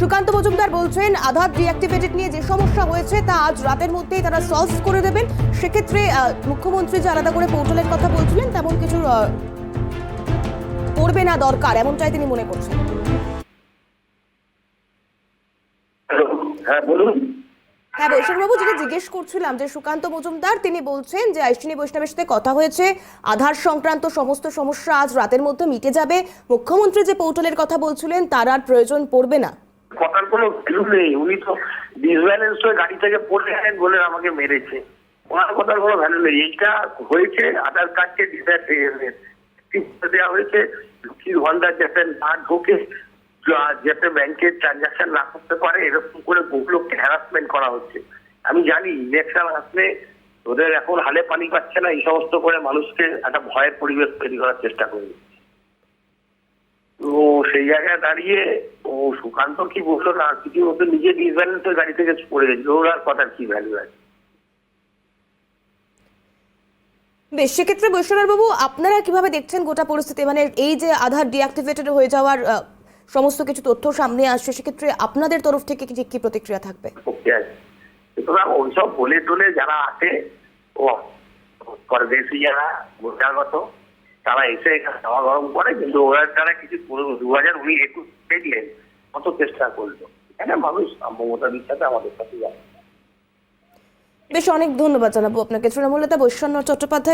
সুকান্ত মজুমদার বলছেন, আধার ডিঅ্যাক্টিভেটেড নিয়ে যে সমস্যা হয়েছে তা আজ রাতের মধ্যেই তারা সলভ করে দেবেন। সেক্ষেত্রে মুখ্যমন্ত্রী যে আলাদা করে পোর্টালের কথা বলছিলেন, তেমন কিছু করবে না দরকার, এমনটাই তিনি মনে করছেন। হ্যাঁ বলুন। হ্যাঁ বৈষ্ণববাবু যেটা জিজ্ঞেস করছিলাম যে সুকান্ত মজুমদার, তিনি বলছেন যে আইসিনী বৈষ্ণবের সাথে কথা হয়েছে, আধার সংক্রান্ত সমস্ত সমস্যা আজ রাতের মধ্যে মিটে যাবে। মুখ্যমন্ত্রী যে পোর্টালের কথা বলছিলেন, তার আর প্রয়োজন পড়বে না। কথার কোনো ভ্যালু নেই, উনি তো ডিসব্যালেন্স হয়ে গাড়ি থেকে পড়ে গেলেন বলে আমাকে মেরেছে। ওনার কথার কোনো ভ্যালু নেই। এইটা হয়েছে, আধার কার্ডকে ডিসঅ্যাক্টিভেট দেওয়া হয়েছে? না ঢোকে যাতে ব্যাংকের ট্রানজাকশন না করতে পারে, এরকম করে লোককে হ্যারাসমেন্ট করা হচ্ছে। আমি জানি ইলেকশন আসলে ওদের এখন হালে পানি পাচ্ছে না, এই সমস্ত করে মানুষকে একটা ভয়ের পরিবেশ তৈরি করার চেষ্টা করবে। তো সেই জায়গায় দাঁড়িয়ে, ও সুকান্ত কি বলল না, কিছু ও তো নিজে ডিসব্যালেন্স হয়ে গাড়ি থেকে পড়ে গেছিল ওর আর কথার কি ভ্যালু আছে? বেশ, সেক্ষেত্রে বৈশ্বরবাবু আপনারা কীভাবে দেখছেন গোটা পরিস্থিতি? মানে এই যে আধার ডিঅ্যাক্টিভেটেড হয়ে যাওয়ার সমস্ত কিছু তথ্য সামনে আসছে সেক্ষেত্রে আপনাদের তরফ থেকে কি কি প্রতিক্রিয়া থাকবে? সুতরাং ওইসব বলে টলে যারা আছে ও পরদেশি যারা বহিরাগত তারা এসে এখানে হাওয়া গরম করে কিন্তু ওরা তারা কিছু দু হাজার উনি একুশ দেখলেন কত চেষ্টা করল। এখানে মানুষ মমতা বিশ্বাসে আমাদের সাথে যায় বেশ অনেক ধন্যবাদ জানাব আপনাকে। তৃণমূলতা বৈশ্বন্য চট্টোপাধ্যায়